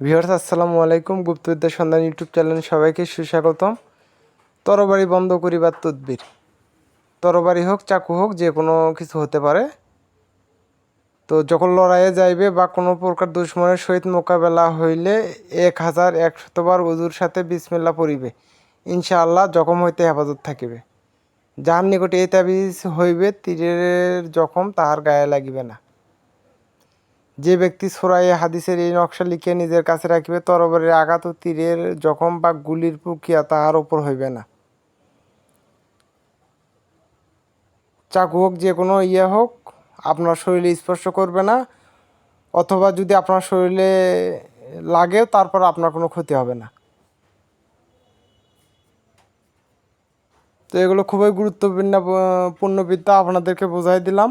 Viewers, আসসালামু আলাইকুম। গুপ্তবিদ্যা সন্ধান ইউটিউব চ্যানেল সবাইকে সুস্বাগতম। তরবারি বন্ধ করিবার তদবির। তরবারি হোক, চাকু হোক, যে কোনো কিছু হতে পারে। তো যখন লড়াইয়ে যাইবে বা কোনো প্রকার দুশ্মনের সহিত মোকাবেলা হইলে এক হাজার একশতবার উজুর সাথে বিসমিল্লা পড়িবে। ইনশাআল্লাহ জখম হইতে হেফাজত থাকিবে। যাহার নিকটে এই তাবিজ হইবে, তীরের জখম তাহার গায়ে লাগিবে না। যে ব্যক্তি সোরাই হাদিসের এই নকশা লিখে নিজের কাছে রাখিবে, তরবারের আঘাত ও তীরের জখম বা গুলির প্রক্রিয়া তাহার ওপর হইবে না। চাকু হোক, যে কোনো ইয়ে হোক, আপনার শরীরে স্পর্শ করবে না, অথবা যদি আপনার শরীরে লাগে, তারপর আপনার কোনো ক্ষতি হবে না। তো এগুলো খুবই গুরুত্বপূর্ণ, পূর্ণবিদ্যা আপনাদেরকে বোঝাই দিলাম।